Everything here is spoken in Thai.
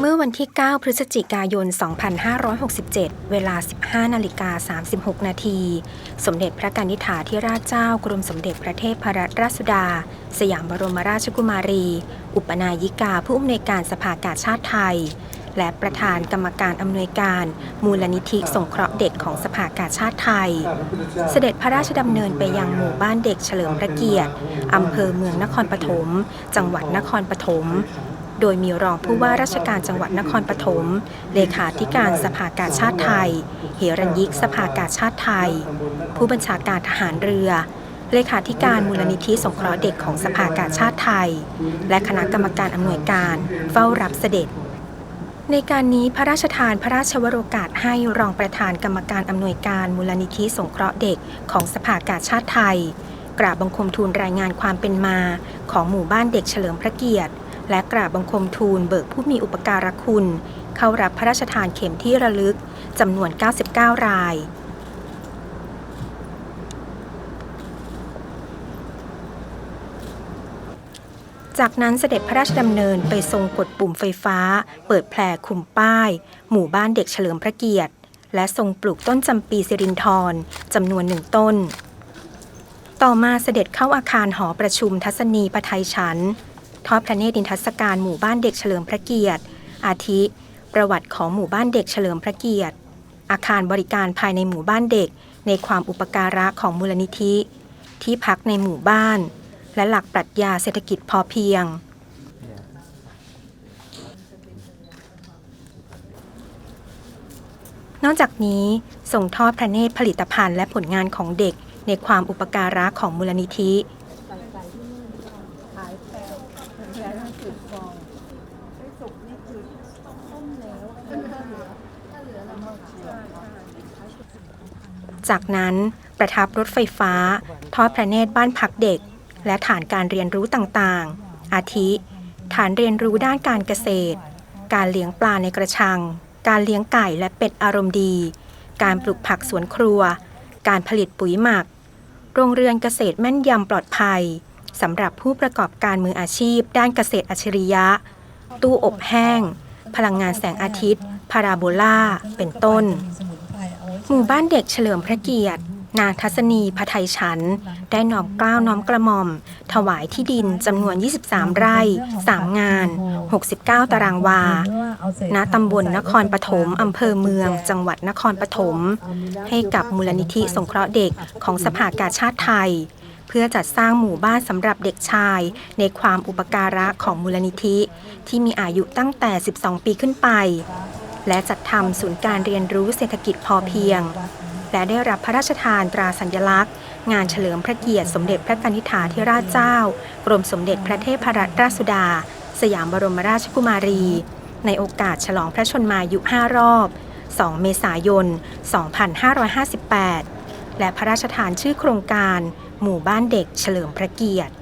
เมื่อวันที่ 9 พฤศจิกายน 2567 เวลา 15 นาฬิกา 36 นาที สมเด็จพระกนิษฐาธิราชเจ้ากรมสมเด็จพระเทพรัตนราชสุดา สยามบรมราชกุมารี อุปนายิกาผู้อำนวยการสภากาชาติไทย และประธานกรรมการอำนวยการ มูลนิธิสงเคราะห์เด็กของสภากาชาติไทย เสด็จพระราชดำเนินไปยังหมู่บ้านเด็กเฉลิมพระเกียรติอำเภอเมืองนครปฐม จังหวัดนครปฐม โดยมีรองผู้ว่าราชการจังหวัดนครปฐม เลขาธิการสภากาชาติไทยเฮรัญยิกสภากาชาติไทย ผู้บัญชาการทหารเรือ เลขาธิการมูลนิธิสงเคราะห์เด็กของสภากาชาติไทย และคณะกรรมการอำนวยการเฝ้ารับเสด็จ ในการนี้พระราชทานพระราชวโรกาสให้รองประธานกรรมการอำนวยการมูลนิธิสงเคราะห์เด็กของสภากาชาติไทยกราบบังคมทูลรายงานความเป็นมา ของหมู่บ้านเด็กเฉลิมพระเกียรติ และกราบบังคมทูลเบิกผู้มีอุปการะคุณ เข้ารับพระราชทานเข็มที่ระลึกจำนวน 99 ราย จากนั้นเสด็จพระราชดำเนินไปทรงกดปุ่มไฟฟ้า เปิดแผลคุมป้าย หมู่บ้านเด็กเฉลิมพระเกียรติ และทรงปลูกต้นจำปีสิรินทรจำนวนหนึ่งต้น ต่อมาเสด็จเข้าอาคารหอประชุมทัศนีปไทยฉัน ทอดพระเนตรดินทศการหมู่บ้านเด็กเฉลิมพระเกียรติ อาทิ ประวัติของหมู่บ้านเด็กเฉลิมพระเกียรติ อาคารบริการภายในหมู่บ้านเด็ก ในความอุปการะของมูลนิธิ ที่พักในหมู่บ้าน และหลักปรัชญาเศรษฐกิจพอเพียง นอกจากนี้ส่งทอดพระเนตรผลิตภัณฑ์และผลงานของเด็กในความอุปการะของมูลนิธิ จากนั้นประทับรถไฟฟ้า ทอดพระเนตรบ้านพักเด็ก และฐานการเรียนรู้ต่างๆ อาทิ ฐานเรียนรู้ด้านการเกษตร การเลี้ยงปลาในกระชัง การเลี้ยงไก่และเป็ดอารมณ์ดี การปลูกผักสวนครัว การผลิตปุ๋ยหมัก โรงเรือนเกษตรแม่นยำปลอดภัย สำหรับผู้ประกอบการมืออาชีพ ด้านเกษตรอัจฉริยะ ตู้อบแห้ง พลังงานแสงอาทิตย์ พาราโบลาเป็นต้น หมู่บ้านเด็กเฉลิมพระเกียรติ นางทัศนีพไทยฉัน ได้น้อมกล้าวน้อมกระหม่อม ถวายที่ดินจำนวน 23 ไร่ 3 งาน 69 ตารางวา ณ ตำบลนครปฐมอำเภอเมือง จังหวัดนครปฐม ให้กับมูลนิธิสงเคราะห์เด็กของสภากาชาติไทย เพื่อจัดสร้างหมู่บ้านสำหรับเด็กชาย ในความอุปการะของมูลนิธิ ที่มีอายุตั้งแต่ 12 ปีขึ้นไป และจัดทำศูนย์การเรียนรู้เศรษฐกิจพอเพียง และได้รับพระราชทานตราสัญลักษณ์ งานเฉลิมพระเกียรติสมเด็จพระกนิษฐาธิราชเจ้า กรมสมเด็จพระเทพรัตนราชสุดา สยามบรมราชกุมารี ในโอกาสฉลองพระชนมายุ 5 รอบ 2 เมษายน 2558 และพระราชทานชื่อโครงการ หมู่บ้านเด็กเฉลิมพระเกียรติ